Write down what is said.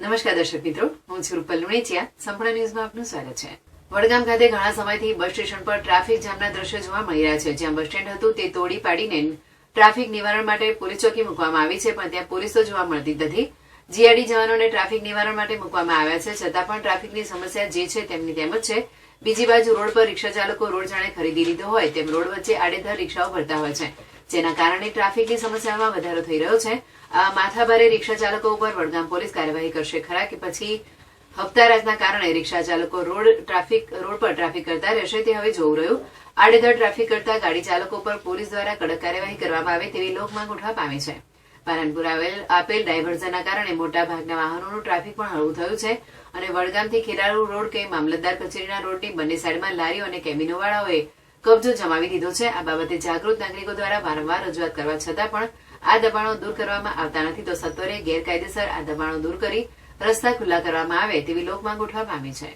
નમસ્કાર દર્શક મિત્રો, હું છું રૂપલ લુણેચિયા સંપૂર્ણ ન્યૂઝમાં આપનું સ્વાગત છે. વડગામ ખાતે ઘણા સમયથી બસ સ્ટેશન પર ટ્રાફિક જામના દ્રશ્યો જોવા મળી રહ્યા છે. જ્યાં બસ સ્ટેન્ડ હતું તે તોડી પાડીને ટ્રાફિક નિવારણ માટે પોલીસ ચોકી મૂકવામાં આવી છે, પણ ત્યાં પોલીસ જોવા મળતી નથી. જીઆરડી જવાનોને ટ્રાફિક નિવારણ માટે મૂકવામાં આવ્યા છે. છતાં પણ ટ્રાફિકની સમસ્યા જે છે તેમની તેમ જ છે. બીજી બાજુ રોડ પર રિક્ષા ચાલકો રોડ જાણે ખરીદી લીધો હોય તેમ રોડ વચ્ચે આડેધર રિક્ષાઓ ભરતા હોય છે. જેના કારણે ટ્રાફિકની સમસ્યામાં વધારો થઈ રહ્યો છે. આ માથાભારે રિક્ષા ચાલકો ઉપર વડગામ પોલીસ કાર્યવાહી કરશે ખરા કે પછી હપ્તારાજના કારણે રિક્ષા ચાલકો રોડ ટ્રાફિક, રોડ પર ટ્રાફિક કરતા રહેશે તે હવે જોવું રહ્યું. આડેધડ ટ્રાફિક કરતા ગાડી ચાલકો પર પોલીસ દ્વારા કડક કાર્યવાહી કરવામાં આવે તેવી લોકમાંગ ઉઠવા પામી છે. પાલનપુર આવેલ, આપેલ ડાયવર્ઝનના કારણે મોટા ભાગના વાહનોનું ટ્રાફિક પણ હળવું થયું છે અને વડગામથી ખેરાલુ રોડ કે મામલતદાર કચેરીના રોડની બંને સાઈડમાં લારીઓ અને કેબિનોવાળાઓએ કબજો જમાવી દીધો છે. આ બાબતે જાગૃત નાગરિકો દ્વારા વારંવાર રજૂઆત કરવા છતાં પણ આ દબાણો દૂર કરવામાં આવતા નથી તો સત્વરે ગેરકાયદેસર આ દબાણો દૂર કરી રસ્તા ખુલ્લા કરવામાં આવે તેવી લોકમાંગ ઉઠવા પામી છે.